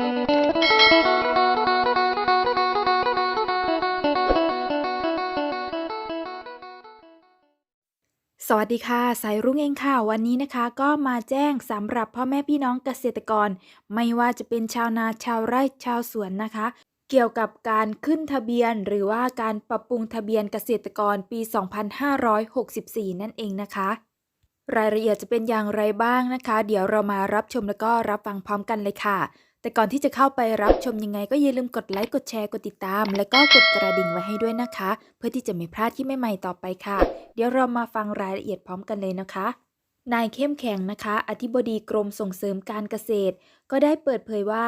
สวัสดีค่ะสายรุ้งเองค่ะ วันนี้นะคะ ก็มาแจ้งสำหรับพ่อแม่พี่น้องเกษตรกร ไม่ว่าจะเป็นชาวนาชาวไร่ชาวสวนนะคะ เกี่ยวกับการขึ้นทะเบียน หรือว่าการปรับปรุงทะเบียนเกษตรกรปี 2564 นั่นเองนะคะ รายละเอียดจะเป็นอย่างไรบ้างนะคะ เดี๋ยวเรามารับชมแล้วก็รับฟังพร้อมกันเลยค่ะ แต่ก่อนที่จะเข้าไปรับชมยังไงก็อย่าลืมกดไลค์ กดแชร์ กดติดตาม แล้วก็กดกระดิ่งไว้ให้ด้วยนะคะ เพื่อที่จะไม่พลาดที่ใหม่ๆต่อไปค่ะ เดี๋ยวเรามาฟังรายละเอียดพร้อมกันเลยนะคะ นายเข้มแข็งนะคะ อธิบดีกรมส่งเสริมการเกษตร ก็ได้เปิดเผยว่า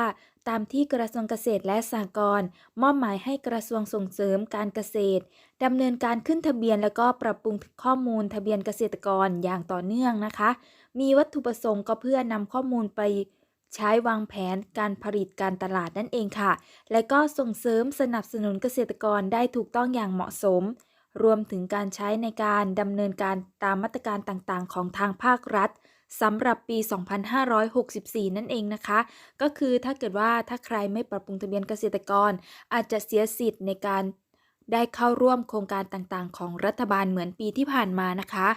ตามที่กระทรวงเกษตรและสหกรณ์มอบหมายให้กระทรวงส่งเสริมการเกษตรดำเนินการขึ้นทะเบียน แล้วก็ปรับปรุงข้อมูลทะเบียนเกษตรกรอย่างต่อเนื่องนะคะ มีวัตถุประสงค์ก็เพื่อนำข้อมูลไป ใช้วางแผนการผลิตการตลาดนั่นเองค่ะ และก็ส่งเสริมสนับสนุนเกษตรกรได้ถูกต้องอย่างเหมาะสม รวมถึงการใช้ในการดำเนินการตามมาตรการต่างๆ ของทางภาครัฐสำหรับปี 2564 นั่นเองนะคะ ก็คือถ้าเกิดว่าถ้าใครไม่ปรับปรุงทะเบียนเกษตรกร อาจจะเสียสิทธิ์ในการได้เข้าร่วมโครงการต่างๆ ของรัฐบาลเหมือนปีที่ผ่านมานะคะ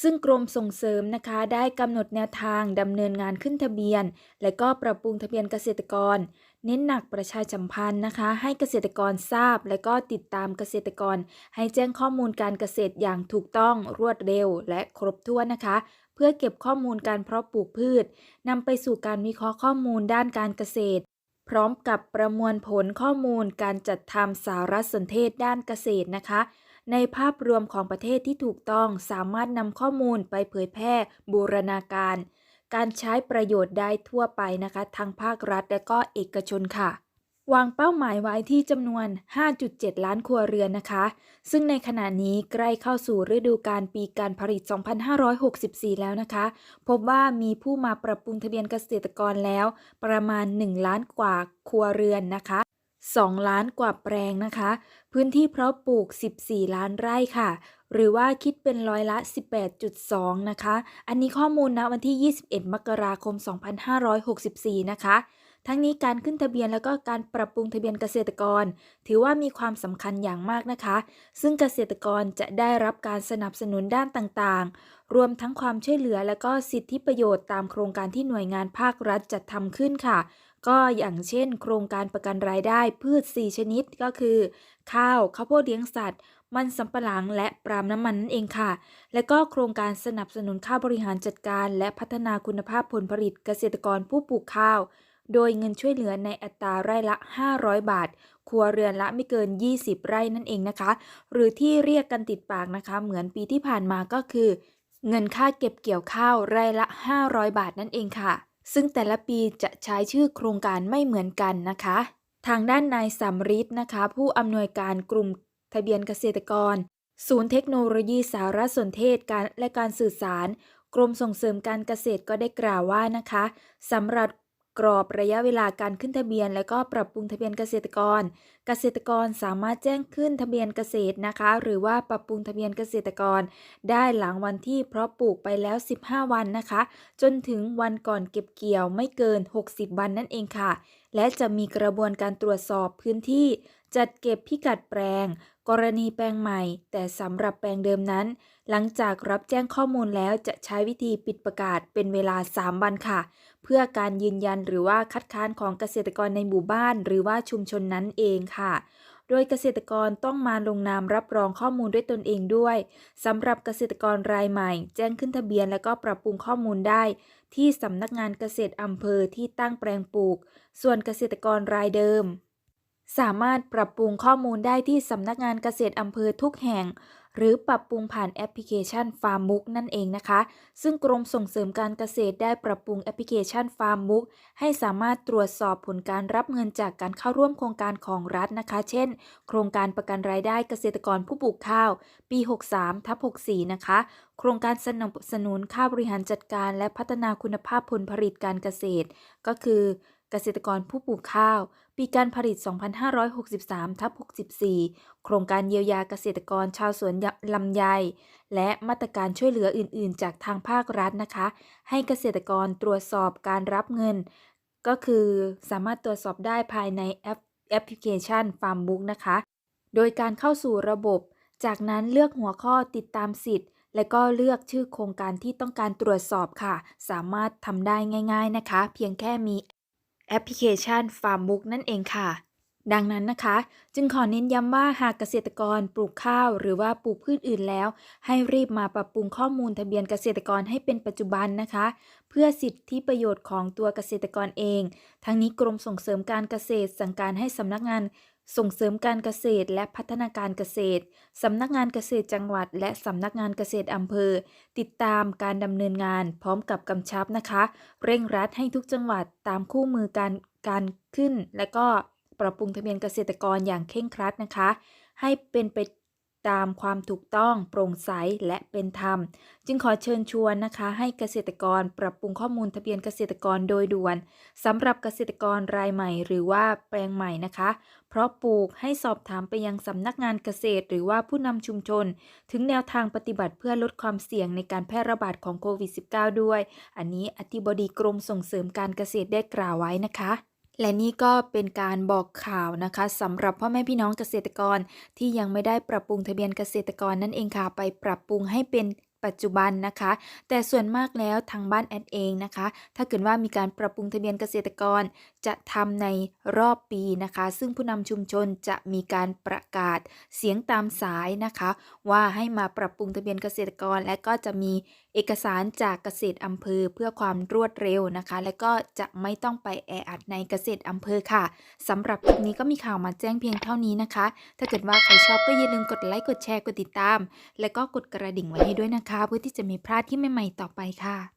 ซึ่งกรมส่งเสริมนะคะ ได้กำหนดแนวทางดำเนินงานขึ้นทะเบียน และก็ปรับปรุงทะเบียนเกษตรกร เน้นหนักประชาสัมพันธ์นะคะ ให้เกษตรกรทราบ และก็ติดตามเกษตรกร ให้แจ้งข้อมูลการเกษตรอย่างถูกต้องรวดเร็ว และครบถ้วนนะคะ เพื่อเก็บข้อมูลการเพาะปลูกพืชนำไปสู่การวิเคราะห์ข้อมูลด้านการเกษตร พร้อมกับประมวลผลข้อมูลการจัดทำสารสนเทศด้านเกษตรนะคะ ในภาพรวมของประเทศที่ถูกต้องสามารถนำข้อมูลไปเผยแพร่บูรณาการ การใช้ประโยชน์ได้ทั่วไปนะคะทั้งภาครัฐและก็เอกชนค่ะ วางเป้าหมายไว้ที่จำนวน 5.7 ล้านครัวเรือนนะคะ ซึ่งในขณะนี้ใกล้เข้าสู่ฤดูกาลปีการผลิต 2564 แล้วนะคะ พบว่ามีผู้มาปรับปรุงทะเบียนเกษตรกรแล้ว ประมาณ 1 ล้านกว่าครัวเรือนนะคะ2 ล้านกว่าแปลงนะคะ พื้นที่เพาะปลูก 14 ล้านไร่ค่ะ หรือว่าคิดเป็นร้อยละ 18.2 นะคะ อันนี้ข้อมูลนะวันที่ 21 มกราคม 2564 นะคะทั้งนี้การขึ้นทะเบียนแล้วก็การปรับปรุงทะเบียนเกษตรกร ถือว่ามีความสำคัญอย่างมากนะคะ ซึ่งเกษตรกรจะได้รับการสนับสนุนด้านต่างๆ รวมทั้งความช่วยเหลือและก็สิทธิประโยชน์ตามโครงการที่หน่วยงานภาครัฐจัดทำขึ้นค่ะ ก็อย่างเช่น โครงการประกันรายได้พืช 4 ชนิดก็คือ ข้าวข้าวโพดเลี้ยงสัตว์ มันสำปะหลังและปาล์มน้ำมันนั่นเองค่ะ และก็โครงการสนับสนุนค่าบริหารจัดการ และพัฒนาคุณภาพผลผลิตเกษตรกรผู้ปลูกข้าว โดยเงินช่วยเหลือในอัตราไร่ละ 500 บาท ครัวเรือนละไม่เกิน 20 ไร่นั่นเองนะคะ หรือที่เรียกกันติดปากนะคะ เหมือนปีที่ผ่านมาก็คือ เงินค่าเก็บเกี่ยวข้าวไร่ละ 500 บาทนั่นเองค่ะ ซึ่งแต่ละปีจะใช้ชื่อโครงการไม่เหมือนกันนะคะ ทางด้านนายสัมฤทธิ์นะคะ ผู้อำนวยการกลุ่มทะเบียนเกษตรกร ศูนย์เทคโนโลยีสารสนเทศการและการสื่อสาร กรมส่งเสริมการเกษตรก็ได้กล่าวว่านะคะสำหรับ กรอบระยะเวลาการขึ้นทะเบียน และก็ปรับปรุงทะเบียนเกษตรกร เกษตรกรสามารถแจ้งขึ้นทะเบียนเกษตรนะคะ หรือว่าปรับปรุงทะเบียนเกษตรกร ได้หลังวันที่เพาะปลูกไปแล้ว 15 วันนะคะ จนถึงวันก่อนเก็บเกี่ยวไม่เกิน 60 วันนั่นเองค่ะ และจะมีกระบวนการตรวจสอบพื้นที่ จัดเก็บพิกัดแปลง กรณีแปลงใหม่ แต่สำหรับแปลงเดิมนั้น หลังจากรับแจ้งข้อมูลแล้วจะใช้วิธีปิดประกาศเป็นเวลา 3 วันค่ะ เพื่อการยืนยันหรือว่าคัดค้านของเกษตรกรในหมู่บ้าน หรือว่าชุมชนนั้นเองค่ะ โดยเกษตรกรต้องมาลงนามรับรองข้อมูลด้วยตนเองด้วยสำหรับเกษตรกรรายใหม่ แจ้งขึ้นทะเบียนและก็ปรับปรุงข้อมูลได้ ที่สำนักงานเกษตรอำเภอที่ตั้งแปลงปลูก ส่วนเกษตรกรรายเดิม สามารถปรับปรุงข้อมูลได้ที่สำนักงานเกษตรอำเภอทุกแห่ง หรือปรับปรุงผ่านแอปพลิเคชัน f a r m มุกนั่นเองนะคะ ซึ่งกรมส่งเสริมการเกษตรได้ปรับปรุงแอปพลิเคชัน f a r m มุกให้สามารถตรวจสอบผลการรับเงินจากการเข้าร่วมโครงการของรัฐนะคะ เช่น โครงการประกันรายได้เกษตรกรผู้ปลูกข้าว ปี 63ทับ64 นะคะ โครงการสนับสนุนค่าบริหารจัดการ และพัฒนาคุณภาพผลผลิตการเกษตร ก็คือ เกษตรกรผู้ปลูกข้าว ปีการผลิต 2563ทับ64 โครงการเยียวยาเกษตรกรชาวสวนลำไย และมาตรการช่วยเหลืออื่น ๆ จากทางภาครัฐนะคะ ให้เกษตรกรตรวจสอบการรับเงิน ก็คือสามารถตรวจสอบได้ภายในแอปแอปพลิเคชัน Farmbook นะคะ โดยการเข้าสู่ระบบ จากนั้นเลือกหัวข้อติดตามสิทธิ์และก็เลือกชื่อโครงการที่ต้องการตรวจสอบค่ะ สามารถทำได้ง่าย ๆนะคะ เพียงแค่มี แอปพลิเคชัน Farmbook นั่นเองค่ะ ดังนั้นนะคะ จึงขอเน้นย้ำว่าหากเกษตรกรปลูกข้าวหรือว่าปลูกพืชอื่นแล้ว ให้รีบมาปรับปรุงข้อมูลทะเบียนเกษตรกรให้เป็นปัจจุบันนะคะ เพื่อสิทธิประโยชน์ของตัวเกษตรกรเอง ทั้งนี้กรมส่งเสริมการเกษตรสั่งการให้สำนักงาน ส่งเสริมการเกษตรและพัฒนาการเกษตร สำนักงานเกษตรจังหวัด และสำนักงานเกษตรอำเภอ ติดตามการดำเนินงานพร้อมกับกำชับนะคะ เร่งรัดให้ทุกจังหวัดตามคู่มือการการขึ้น และก็ปรับปรุงทะเบียนเกษตรกรอย่างเคร่งครัดนะคะ ให้เป็นไป ตามความถูกต้องโปร่งใสและเป็นธรรม จึงขอเชิญชวนนะคะให้เกษตรกรปรับปรุงข้อมูลทะเบียนเกษตรกรโดยด่วนสำหรับเกษตรกรรายใหม่ หรือว่าแปลงใหม่นะคะ เพราะปลูกให้สอบถามไปยังสำนักงานเกษตร หรือว่าผู้นำชุมชน ถึงแนวทางปฏิบัติเพื่อลดความเสี่ยงในการแพร่ระบาดของโควิด -19 ด้วย อันนี้อธิบดีกรมส่งเสริมการเกษตรได้กล่าวไว้นะคะ และนี่ก็เป็นการบอกข่าวนะคะสำหรับพ่อแม่พี่น้องเกษตรกรที่ยังไม่ได้ปรับปรุงทะเบียนเกษตรกรนั่นเองค่ะ ไปปรับปรุงให้เป็นปัจจุบันนะคะ แต่ส่วนมากแล้วทางบ้านแอดเองนะคะ ถ้าเกิดว่ามีการปรับปรุงทะเบียนเกษตรกร จะทำในรอบปีนะคะ ซึ่งผู้นำชุมชนจะมีการประกาศเสียงตามสายนะคะ ว่าให้มาปรับปรุงทะเบียนเกษตรกร และก็จะมีเอกสารจากเกษตรอำเภอเพื่อความรวดเร็วนะคะ และก็จะไม่ต้องไปแออัดในเกษตรอำเภอค่ะสำหรับคลิปนี้ก็มีข่าวมาแจ้งเพียงเท่านี้นะคะ ถ้าเกิดว่าใครชอบก็อย่าลืมกดไลค์กดแชร์กดติดตาม และก็กดกระดิ่งไว้ให้ด้วยนะคะ เพื่อที่จะไม่พลาดที่ใหม่ๆต่อไปค่ะ